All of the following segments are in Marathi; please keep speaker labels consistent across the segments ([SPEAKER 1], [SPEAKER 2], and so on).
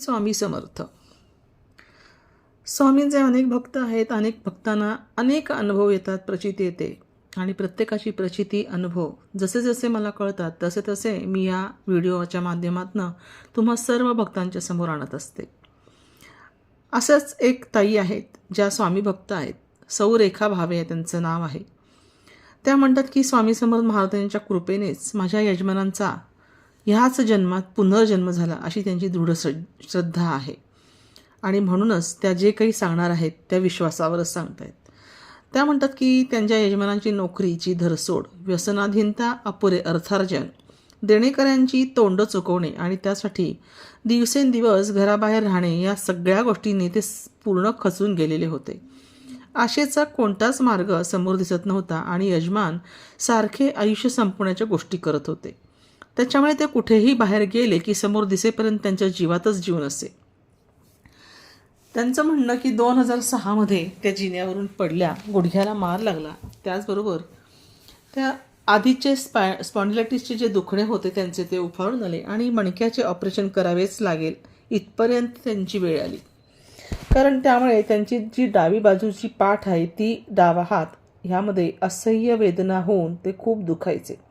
[SPEAKER 1] स्वामी समर्थ. स्वामींचे अनेक भक्त आहेत अनेक भक्तांना अनेक अनुभव येतात प्रचिती येते. आणि प्रत्येकाची प्रचिती अनुभव जसे जसे मला कळतात तसे तसे मी या व्हिडिओच्या माध्यमातून तुम्हा सर्व भक्तांच्या समोर आणत असते. असंच एक ताई आहेत ज्या स्वामी भक्त आहेत. सौ रेखा भावे त्यांचं नाव आहे. त्या म्हणतात की स्वामी समर्थ महाराजांच्या कृपेनेच माझ्या यजमानांचा ह्याच जन्मात पुनर्जन्म झाला अशी त्यांची दृढ श्रद्धा आहे. आणि म्हणूनच त्या जे काही सांगणार आहेत त्या विश्वासावरच सांगतायत. त्या म्हणतात की त्यांच्या यजमानांची नोकरीची धरसोड व्यसनाधीनता अपुरे अर्थार्जन देणेकऱ्यांची तोंड चुकवणे आणि त्यासाठी दिवसेंदिवस घराबाहेर राहणे या सगळ्या गोष्टींनी ते पूर्ण खचून गेलेले होते. आशेचा कोणताच मार्ग समोर दिसत नव्हता आणि यजमान सारखे आयुष्य संपवण्याच्या गोष्टी करत होते. त्याच्यामुळे ते कुठेही बाहेर गेले की समोर दिसेपर्यंत त्यांच्या जीवातच जीव नसे त्यांचं म्हणणं की दोन हजार सहामध्ये त्या जिन्यावरून पडल्या गुडघ्याला मार लागला. त्याचबरोबर त्या आधीचे स्पा स्पॉन्डिलायटिसचे जे दुखणे होते त्यांचे ते उफाळून आले आणि मणक्याचे ऑपरेशन करावेच लागेल इथपर्यंत त्यांची वेळ आली. कारण त्यामुळे त्यांची जी डावी बाजूची पाठ आहे ती डावा हात ह्यामध्ये असह्य वेदना होऊन ते खूप दुखायचे.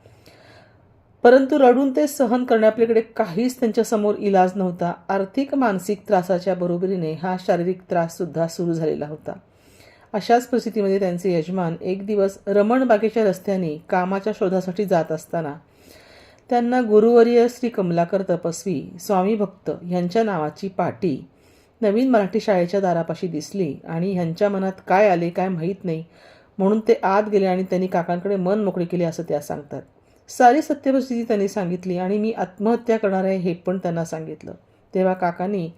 [SPEAKER 1] परंतु रडून ते सहन करण्यापलीकडे काहीच त्यांच्यासमोर इलाज नव्हता. आर्थिक मानसिक त्रासाच्या बरोबरीने हा शारीरिक त्राससुद्धा सुरू झालेला होता. अशाच परिस्थितीमध्ये त्यांचे यजमान एक दिवस रमणबागेच्या रस्त्याने कामाच्या शोधासाठी जात असताना त्यांना गुरुवर्य श्री कमलाकर तपस्वी स्वामी भक्त यांच्या नावाची पाटी नवीन मराठी शाळेच्या दारापाशी दिसली आणि ह्यांच्या मनात काय आले काय माहीत नाही म्हणून ते आत गेले आणि त्यांनी काकांकडे मन मोकळे केले असं त्या सांगतात. सारी सत्यपरिस्थिती त्यांनी सांगितली आणि मी आत्महत्या करणार आहे हे पण त्यांना सांगितलं. तेव्हा काकांनी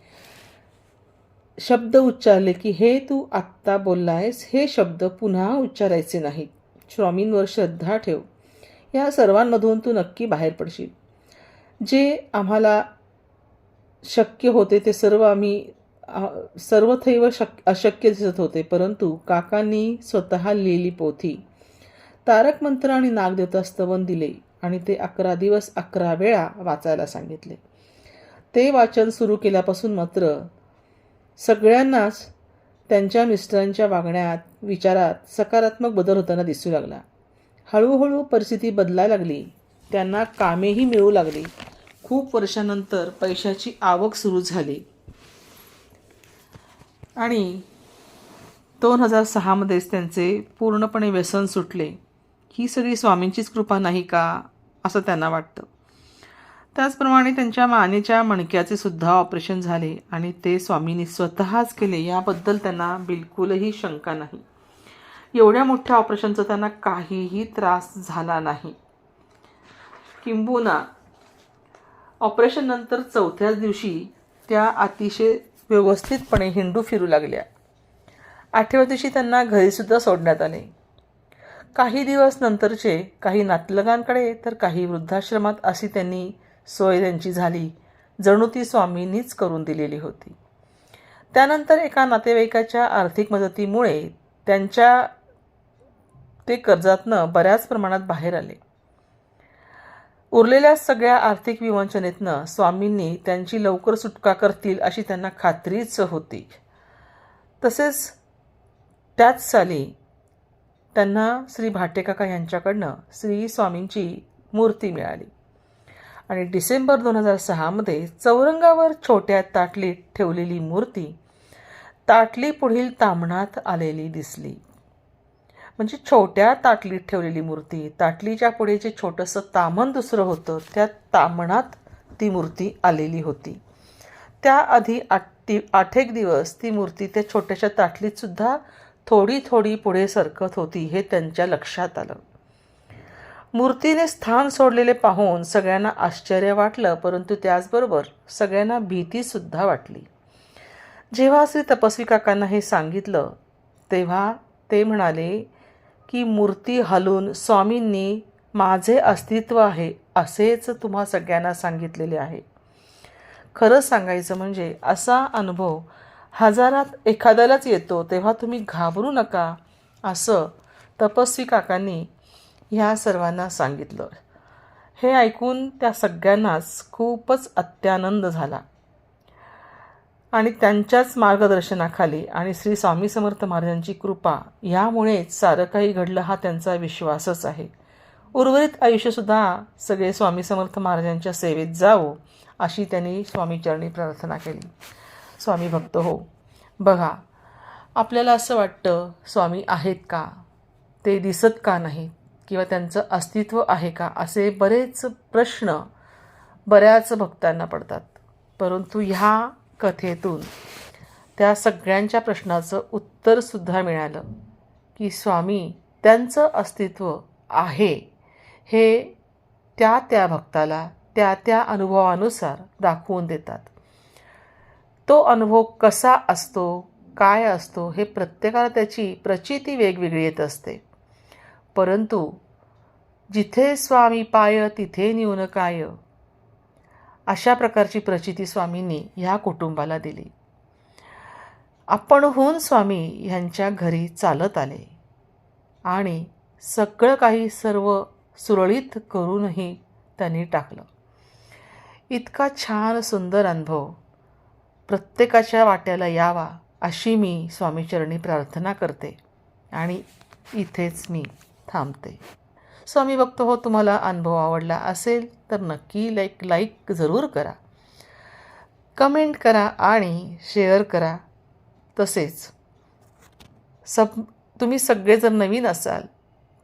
[SPEAKER 1] शब्द उच्चारले की हे तू आत्ता बोललायस हे शब्द पुन्हा उच्चारायचे नाहीत. स्वामींवर श्रद्धा ठेव. या सर्वांमधून तू नक्की बाहेर पडशील. जे आम्हाला शक्य होते ते सर्व आम्ही सर्वथैव शक अशक्य दिसत होते. परंतु काकांनी स्वतः लिहिली पोथी. तारक मंत्र आणि नागदेवता स्तवन दिले. आणि ते अकरा दिवस अकरा वेळा वाचायला सांगितले. ते वाचन सुरू केल्यापासून मात्र सगळ्यांनाच त्यांच्या मिस्टरांच्या वागण्यात विचारात सकारात्मक बदल होताना दिसू लागला. हळूहळू परिस्थिती बदलायला लागली. त्यांना कामेही मिळू लागली. खूप वर्षानंतर पैशाची आवक सुरू झाली. आणि दोन हजार सहामध्येच त्यांचे पूर्णपणे व्यसन सुटले. ही सगळी स्वामींचीच कृपा नाही का? असं त्यांना वाटतं. त्याचप्रमाणे त्यांच्या मानेच्या मणक्याचे सुद्धा ऑपरेशन झाले आणि ते स्वामींनी स्वतःच केले याबद्दल त्यांना बिलकुलही शंका नाही. एवढ्या मोठ्या ऑपरेशनचा त्यांना काहीही त्रास झाला नाही. किंबहुना ऑपरेशननंतर चौथ्याच दिवशी त्या अतिशय व्यवस्थितपणे हिंडू फिरू लागल्या. आठव्या दिवशी त्यांना घरीसुद्धा सोडण्यात आले. काही दिवस नंतरचे काही नातलगांकडे तर काही वृद्धाश्रमात अशी त्यांनी सोय त्यांची झाली जणू ती स्वामींनीच करून दिलेली होती. त्यानंतर एका नातेवाईकाच्या आर्थिक मदतीमुळे त्यांच्या ते कर्जातनं बऱ्याच प्रमाणात बाहेर आले. उरलेल्या सगळ्या आर्थिक विवंचनेतनं स्वामींनी त्यांची लवकर सुटका करतील अशी त्यांना खात्रीच होती. तसेच त्याच साली त्यांना श्री भाटेकाका यांच्याकडनं श्री स्वामींची मूर्ती मिळाली. आणि डिसेंबर दोन हजार सहामध्ये चौरंगावर छोट्या ताटलीत ठेवलेली मूर्ती ताटली पुढील तामणात आलेली दिसली. म्हणजे छोट्या ताटलीत ठेवलेली मूर्ती ताटलीच्या पुढे जे छोटंसं तामण दुसरं होतं त्या तामणात ती मूर्ती आलेली होती. त्याआधी आठ ती आठ एक दिवस ती मूर्ती त्या छोट्याशा ताटलीतसुद्धा थोडी थोडी पुढे सरकत होती हे त्यांच्या लक्षात आलं. मूर्तीने स्थान सोडलेले पाहून सगळ्यांना आश्चर्य वाटलं परंतु त्याचबरोबर सगळ्यांना भीतीसुद्धा वाटली. जेव्हा श्री तपस्वी काकांना हे सांगितलं तेव्हा ते म्हणाले की मूर्ती हलून स्वामींनी माझे अस्तित्व आहे असेच तुम्हा सगळ्यांना सांगितलेले आहे. खरं सांगायचं म्हणजे असा अनुभव हजारात एखाद्यालाच येतो तेव्हा तुम्ही घाबरू नका असं तपस्वी काकांनी ह्या सर्वांना सांगितलं. हे ऐकून त्या सगळ्यांनाच खूपच अत्यानंद झाला. आणि त्यांच्याच मार्गदर्शनाखाली आणि श्री स्वामी समर्थ महाराजांची कृपा यामुळेच सारं काही घडलं हा त्यांचा विश्वासच आहे. उर्वरित आयुष्यसुद्धा सगळे स्वामी समर्थ महाराजांच्या सेवेत जावो अशी त्यांनी स्वामीचरणी प्रार्थना केली. स्वामी भक्त हो. बघा आपल्याला असं वाटतं स्वामी आहेत का? ते दिसत का नाहीत किंवा त्यांचं अस्तित्व आहे का? असे बरेच प्रश्न बऱ्याच भक्तांना पडतात. परंतु ह्या कथेतून त्या सगळ्यांच्या प्रश्नाचं उत्तरसुद्धा मिळालं की स्वामी त्यांचं अस्तित्व आहे. हे त्या त्या भक्ताला त्या त्या अनुभवानुसार दाखवून देतात. तो अनुभव कसा असतो काय असतो हे प्रत्येकाला त्याची प्रचिती वेगवेगळी येत असते. परंतु जिथे स्वामी पाय तिथे न्यून काय? अशा प्रकारची प्रचिती स्वामींनी ह्या कुटुंबाला दिली. आपणहून स्वामी ह्यांच्या घरी चालत आले आणि सगळं काही सर्व सुरळीत करूनही त्यांनी टाकलं. इतका छान सुंदर अनुभव प्रत्येकाच्या वाट्याला यावा अशी मी स्वामीचरणी प्रार्थना करते. आणि इथेच मी थांबते. स्वामी बघतो हो तुम्हाला अनुभव आवडला असेल तर नक्की लाईक लाईक जरूर करा. कमेंट करा आणि शेअर करा. तसेच सब तुम्ही सगळे जर नवीन असाल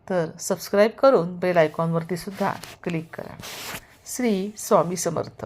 [SPEAKER 1] तर सबस्क्राईब करून बेल आयकॉनवरती सुद्धा क्लिक करा. श्री स्वामी समर्थ.